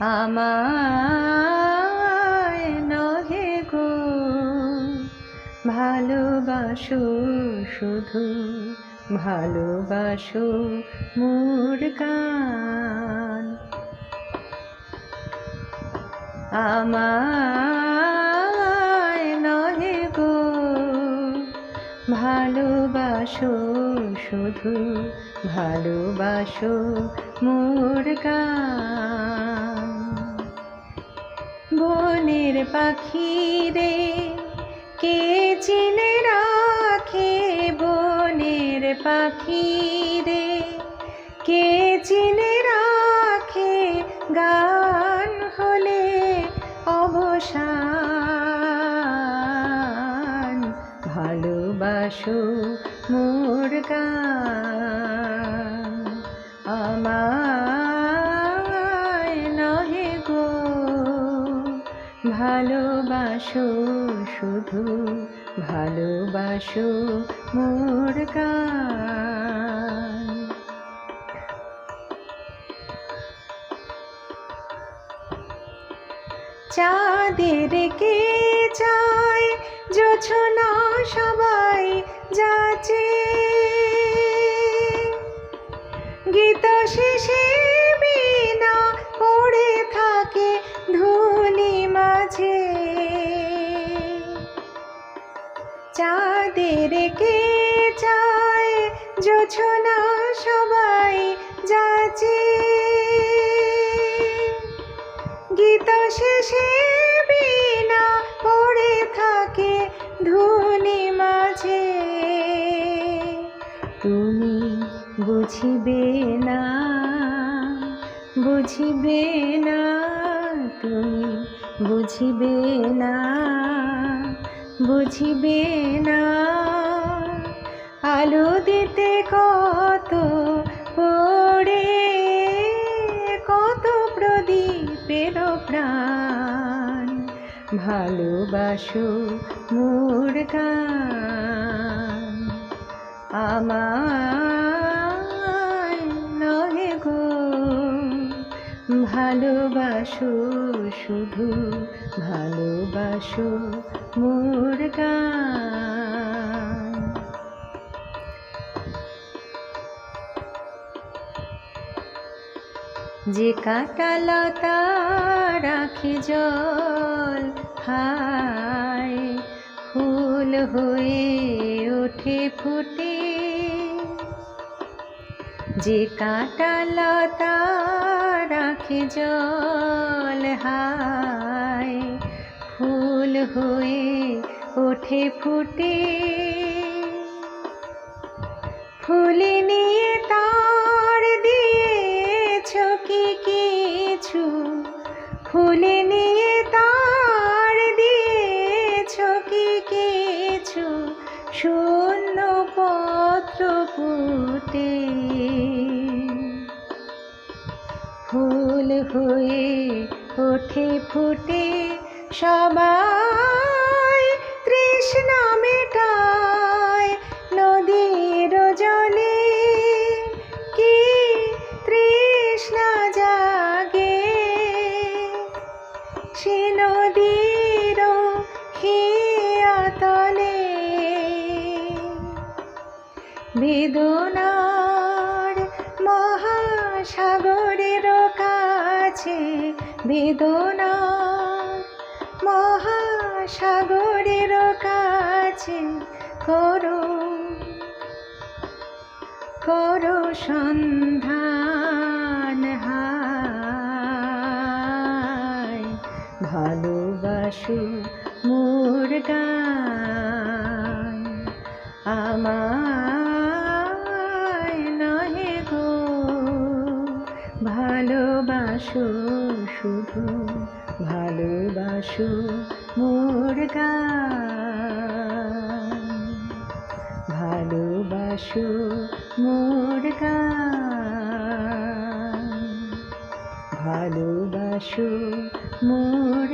আমায় নহে গো, ভালোবাসো শুধু, ভালোবাসো মোর গান। আমায় নহে গো, ভালোবাসো শুধু, ভালোবাসো মোর গান। বনের পাখি রে, কে চিনে রাখে বনের পাখি রে? কে চিনে রাখে গান হলে অবসান? ভালোবাসো মোর গান। ভালোবাসো শুধু ভালোবাসো মোর গান। চাঁদের কে চায় জোছনা সবাই যাচে গীত শেষে চাঁদের কে চায়? জোছনা সবাই যাচে গীত শেষে বিনা পড়ে থাকে ধুলি মাঝে। তুমি বুঝিবে না বুঝিবে না, তুমি বুঝিবে না। বুঝিবে না। আলো দিতে কত পড়ে, কত প্রদীপের প্রাণ। ভালোবাসো মোর আমায় নহে গো। ভালোবাসো শুধু, ভালোবাসো মোর যে কাটালতা রাখে জল হায়, ফুল হয়ে ওঠে ফুটে। যে কাটালতা রাখে জল হায়, ফুল হয়ে ওঠে ফুটে। ফুলে হয়ে ওঠে ফুটে সবাই তৃষ্ণা মেটায় নদীর জলে। কি তৃষ্ণা জাগে? সে নদীর হিয়াতলে। বেদনার কাছে বেদনার মহাসাগরের কাছে করো করো সন্ধান হায়। ভালোবাসো মোর গান। ভালোবাসো শুধু ভালোবাসো মোর গান। ভালোবাসো মোর গান। ভালোবাসো মোর